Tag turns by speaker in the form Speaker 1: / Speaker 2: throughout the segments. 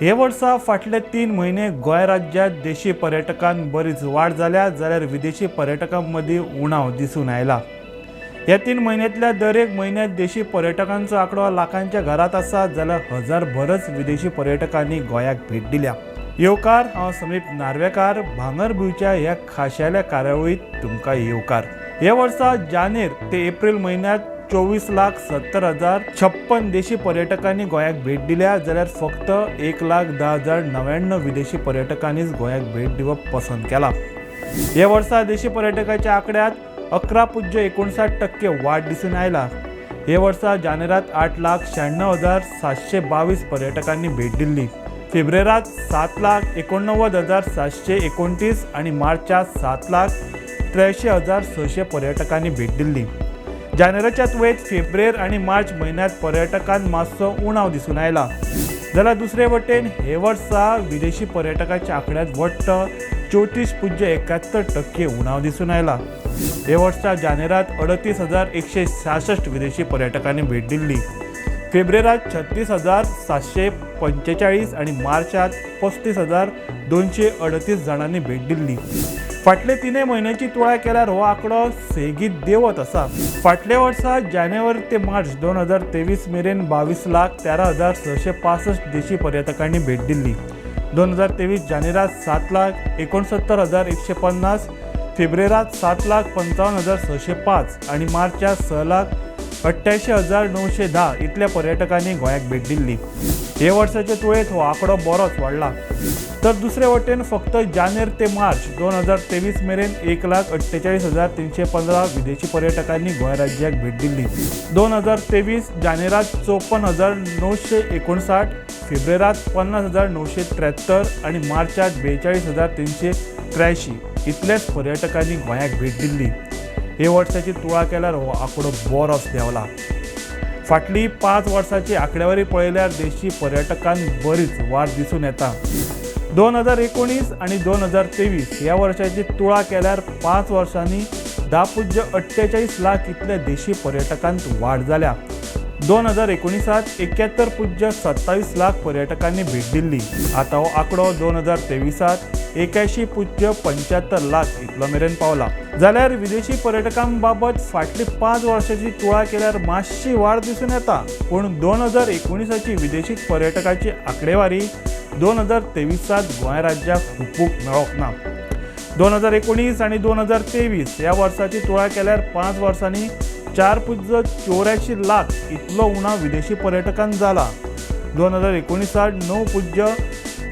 Speaker 1: हे वर्सा फाटले तीन म्हयने गोंय राज्यांत देशी पर्यटकांक बरीच वाड जाल्या जाल्यार विदेशी पर्यटकां मदीं उणाव दिसून आयला. ह्या तीन म्हयन्यांतल्या दर एक म्हयन्यात देशी पर्यटकांचो आंकडो लाखांच्या घरात आसा जाल्यार हजार भरच विदेशी पर्यटकांनी गोंयाक भेट दिल्या. येवकार हांव समीप नार्वेकार भांगरभूंयच्या ह्या खाशेल्या कार्यावळीत तुमकां येवकार. हे वर्सा जानेर ते एप्रील म्हयन्यात चोवीस लाख सत्तर हजार छप्पन देशी पर्यटकांनी गोंयाक भेट दिल्या जाल्यार फक्त एक लाख धा हजार णव्याण्णव विदेशी पर्यटकांनीच गोंयाक भेट दिवप पसंत केला. हे वर्सा देशी पर्यटकाच्या आंकड्यात अकरा पुज्य एकोणसाठ टक्के वाढ दिसून आयला. हे वर्सा जानेरात आठ लाख शहाण्णव हजार सातशे बावीस पर्यटकांनी भेट दिल्ली. फेब्रुवारात सात लाख एकोणनव्वद हजार सातशे एकोणतीस आणि मार्चात सात लाख त्र्याऐंशी हजार सशे पर्यटकांनी भेट दिल्ली. जानेराच्या तुळेत फेब्रेर आणि मार्च म्हयन्यांत पर्यटकांत मातसो उणाव दिसून आयला. जाल्यार दुसरे वटेन हे वर्सा विदेशी पर्यटकाच्या आंकड्यात वट्ट चौतीस पुज्य एकाहत्तर टक्के उणाव दिसून आयला. हे वर्सा जानेरात अडतीस हजार एकशे सहासष्ट विदेशी पर्यटकांनी भेट दिल्ली फेब्रुवारात छत्तीस हजार सातशे पंचेचाळीस आणि मार्चात पस्तीस हजार दोनशे अडतीस जाणांनी भेट दिल्ली फाटले तिने म्हयन्याची तुळा केल्यार हो आंकडो सेगीत देवत आसा फाटल्या वर्सा जानेवारी ते मार्च दोन हजार तेवीस मेरेन बावीस लाख तेरा हजार सशे पासष्ट देशी पर्यटकांनी भेट दिल्ली दोन हजार तेवीस जानेरात सात लाख एकोणसत्तर हजार एकशे पन्नास फेब्रुवारात सात लाख पंचावन्न हजार सशे पाच आणि मार्चात स लाख अठ्ठ्याऐंशी हजार णवशे धा इतल्या पर्यटकांनी गोंयाक भेट दिल्ली हे वर्साचे तुळेत हो आंकडो बरोच वाडला तर दुसरे वटेन फक्त जानेर ते मार्च दोन हजार तेवीस मेरेन एक लाख अठ्ठेचाळीस हजार तीनशे पंधरा विदेशी पर्यटकांनी गोंय राज्याक भेट दिल्ली. दोन हजार तेवीस जानेरात चौपन्न हजार णवशे एकोणसाठ फेब्रुवारात पन्नास हजार णवशे त्र्याहत्तर आणि मार्चात बेचाळीस हजार तीनशे त्र्याऐंशी इतलेच पर्यटकांनी गोंयाक भेट दिल्ली. हे वर्साची तुळा केल्यार हो आंकडो बरोच देंवला. फाटली पांच वर्साची आंकडेवारी पळयल्यार देशी पर्यटकांक बरीच वाड दिसून येता. दोन हजार एकोणीस आणि दोन हजार तेवीस ह्या वर्षाची तुळा केल्यार पांच वर्सांनी धा पुज्य अठ्ठेचाळीस लाख इतल्या देशी पर्यटकांत वाड जाल्या दोन हजार एकोणिसात एक्यात्तर पुज्य सत्तावीस लाख पर्यटकांनी भेट दिल्ली आता हो आंकडो दोन हजार तेविसात एक्याऐंशी पुज्य पंच्याहत्तर लाख इतलो मेरेन पावला. जाल्यार विदेशी पर्यटकां बाबत फाटली पांच वर्षाची तुळा केल्यार मातशी वाड दिसून येता. पूण दोन हजार एकोणिसाची विदेशी पर्यटकाची आंकडेवारी दोन हजार तेवीसात गोंय राज्याक हुपूक मेळोक ना दोन हजार एकोणीस आनी दोन हजार तेवीस ह्या वर्साची तुळा केल्यार पांच वर्सांनी चार पुज्य चौऱ्याऐंशी लाख इतलो उणाव विदेशी पर्यटकान जाला दोन हजार एकोणिसात णव पुज्य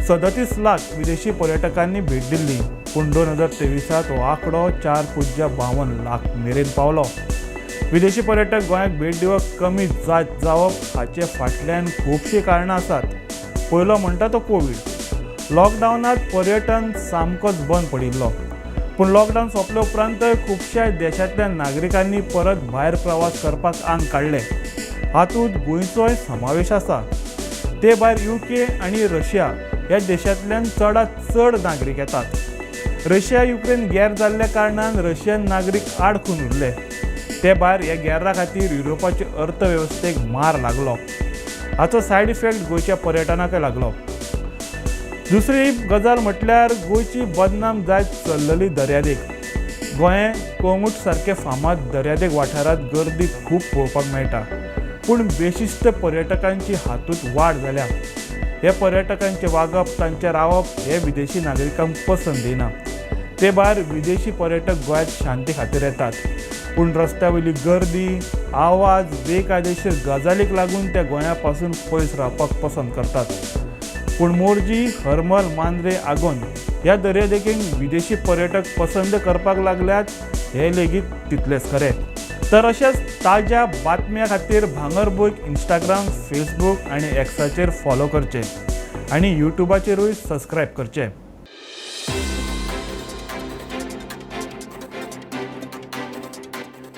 Speaker 1: सदतीस लाख विदेशी पर्यटकांनी भेट दिल्ली पूण दोन हजार तेविसात हो आंकडो चार पुज्य बावन लाख मेरेन पावलो. विदेशी पर्यटक गोंयाक भेट दिवप कमी जात जावप हाचे फाटल्यान खुबशीं कारणां आसात. पयलो म्हणटा तो कोवीड. लॉकडावनांत पर्यटन सामकोच बंद पडिल्लो. पूण लॉकडावन सोंपले उपरांतय खुबश्या देशांतल्या नागरिकांनी परत भायर प्रवास करपाक आंग काडले. हातूंत गोंयचोय समावेश आसा. ते भायर युके आनी रशिया ह्या देशांतल्यान चडांत चड नागरीक येतात. रशिया युक्रेन गॅर जाल्ल्या कारणान रशियन नागरीक आडखून उरले. ते भायर ह्या गॅरा खातीर युरोपाचे अर्थवेवस्थेक मार लागलो. हाचो सायड इफेक्ट गोंयच्या पर्यटनाकय लागलो. दुसरी गजाल म्हटल्यार गोंयची बदनाम जायत चल्लली दर्यादेग. गोंय कोंगूट सारके फामाद दर्यादेग वाठारांत गर्दी खूब पळोवपाक मेळटा. पूण बेशिस्त पर्यटकांची हातूंत वाड जाल्या. हे पर्यटकांचे वागप तांचे रावप हे विदेशी नागरिकांक पसंत येना ते भायर विदेशी पर्यटक गोंयांत शांती खातीर येतात. पूण रस्त्या वयली गर्दी आवाज बेकायदेशीर गजालीक लागून ते गोंया पासून पयस रावपाक पसंत करतात. पूण मोरजी हरमल मांद्रे आगोंद ह्या दर्यादेगेक विदेशी पर्यटक पसंत करपाक लागल्यात हे लेगीत तितलेच खरें. तर अशेंच ताज्या बातम्या खातीर भांगरभूंयक इंस्टाग्राम फेसबूक आनी एक्साचेर फॉलो करचें आनी युट्यूबाचेरूय सबस्क्रायब करचें.